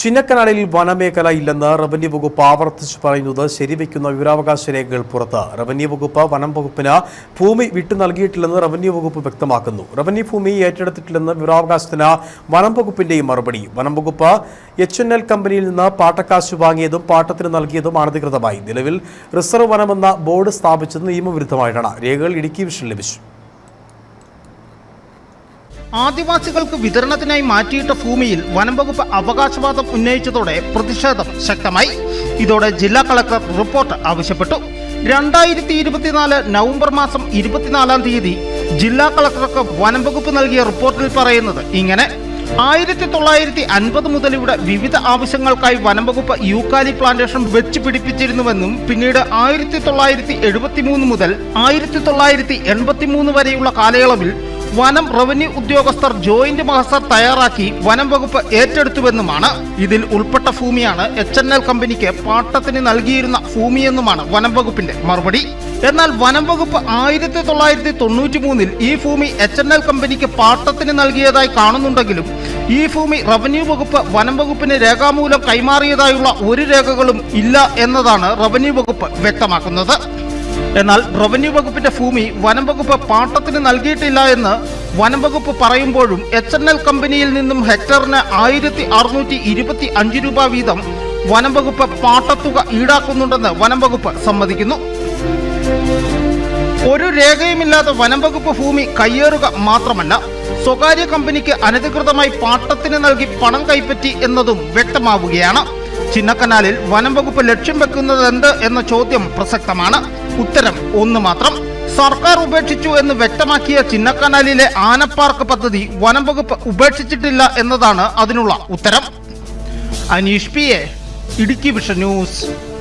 ചിന്നക്കനാലിൽ വനമേഖല ഇല്ലെന്ന് റവന്യൂ വകുപ്പ് ആവർത്തിച്ച് പറയുന്നത് ശരിവെക്കുന്ന വിവരാവകാശ രേഖകൾ പുറത്ത്. റവന്യൂ വകുപ്പ് വനം വകുപ്പിന് ഭൂമി വിട്ടു നൽകിയിട്ടില്ലെന്ന് റവന്യൂ വകുപ്പ് വ്യക്തമാക്കുന്നു. റവന്യൂ ഭൂമി ഏറ്റെടുത്തിട്ടില്ലെന്ന് വിവരാവകാശത്തിന് വനം വകുപ്പിന്റെയും മറുപടി. വനം വകുപ്പ് എച്ച് എൻ എൽ കമ്പനിയിൽ നിന്ന് പാട്ടക്കാശ് വാങ്ങിയതും പാട്ടത്തിന് നൽകിയതും അനധികൃതമായി. നിലവിൽ റിസർവ് വനമെന്ന ബോർഡ് സ്ഥാപിച്ചത് നിയമവിരുദ്ധമായിട്ടാണ്. രേഖകൾ ഇടുക്കി വിഷൻ ലഭിച്ചു. ആദിവാസികൾക്ക് വിതരണത്തിനായി മാറ്റിയിട്ട ഭൂമിയിൽ വനംവകുപ്പ് അവകാശവാദം ഉന്നയിച്ചതോടെ പ്രതിഷേധം ശക്തമായി. ഇതോടെ ജില്ലാ കളക്ടർ റിപ്പോർട്ട് ആവശ്യപ്പെട്ടു. രണ്ടായിരത്തി ഇരുപത്തിനാല് നവംബർ മാസം ഇരുപത്തിനാലാം തീയതി ജില്ലാ കളക്ടർക്ക് വനംവകുപ്പ് നൽകിയ റിപ്പോർട്ടിൽ പറയുന്നത് ഇങ്ങനെ. ആയിരത്തി തൊള്ളായിരത്തി അൻപത് മുതൽ ഇവിടെ വിവിധ ആവശ്യങ്ങൾക്കായി വനംവകുപ്പ് യൂക്കാലി പ്ലാന്റേഷൻ വെച്ച് പിടിപ്പിച്ചിരുന്നുവെന്നും പിന്നീട് ആയിരത്തി തൊള്ളായിരത്തി എഴുപത്തി മൂന്ന് മുതൽ ആയിരത്തി തൊള്ളായിരത്തി എൺപത്തി മൂന്ന് വരെയുള്ള കാലയളവിൽ വനം റവന്യൂ ഉദ്യോഗസ്ഥർ ജോയിന്റ് മാസ്റ്റർ തയ്യാറാക്കി വനം വകുപ്പ് ഏറ്റെടുത്തുവെന്നുമാണ് ഇതിൽ ഉൾപ്പെട്ട ഭൂമിയാണ് എച്ച് എൻ എൽ കമ്പനിക്ക് പാട്ടത്തിന് നൽകിയിരുന്ന ഭൂമിയെന്നുമാണ് വനം വകുപ്പിന്റെ മറുപടി. എന്നാൽ വനം വകുപ്പ് ആയിരത്തി തൊള്ളായിരത്തി തൊണ്ണൂറ്റി മൂന്നിൽ ഈ ഭൂമി എച്ച് എൻ എൽ കമ്പനിക്ക് പാട്ടത്തിന് നൽകിയതായി കാണുന്നുണ്ടെങ്കിലും ഈ ഭൂമി റവന്യൂ വകുപ്പ് വനം വകുപ്പിന് രേഖാമൂലം കൈമാറിയതായുള്ള ഒരു രേഖകളും ഇല്ല എന്നതാണ് റവന്യൂ വകുപ്പ് വ്യക്തമാക്കുന്നത്. എന്നാൽ റവന്യൂ വകുപ്പിന്റെ ഭൂമി വനം വകുപ്പ് പാട്ടത്തിന് നൽകിയിട്ടില്ല എന്ന് വനം വകുപ്പ് പറയുമ്പോഴും എച്ച് എൻ എൽ കമ്പനിയിൽ നിന്നും ഹെക്ടറിന് ആയിരത്തി അറുന്നൂറ്റി ഇരുപത്തി അഞ്ച് രൂപ വീതം വനം വകുപ്പ് പാട്ടത്തുക ഈടാക്കുന്നുണ്ടെന്ന് വനം വകുപ്പ് സമ്മതിക്കുന്നു. ഒരു രേഖയുമില്ലാതെ വനം വകുപ്പ് ഭൂമി കയ്യേറുക മാത്രമല്ല സ്വകാര്യ കമ്പനിക്ക് അനധികൃതമായി പാട്ടത്തിന് നൽകി പണം കൈപ്പറ്റി എന്നതും വ്യക്തമാവുകയാണ്. ചിന്നക്കനാലിൽ വനം വകുപ്പ് ലക്ഷ്യം വെക്കുന്നത് എന്ത് എന്ന ചോദ്യം പ്രസക്തമാണ്. ഉത്തരം. ഒന്ന് മാത്രം. സർക്കാർ ഉപേക്ഷിച്ചു എന്ന് വ്യക്തമാക്കിയ ചിന്നക്കനാലിലെ ആനപ്പാർക്ക് പദ്ധതി വനം വകുപ്പ് ഉപേക്ഷിച്ചിട്ടില്ല എന്നതാണ് അതിനുള്ള ഉത്തരം. Aneesh P A Idukki vision news.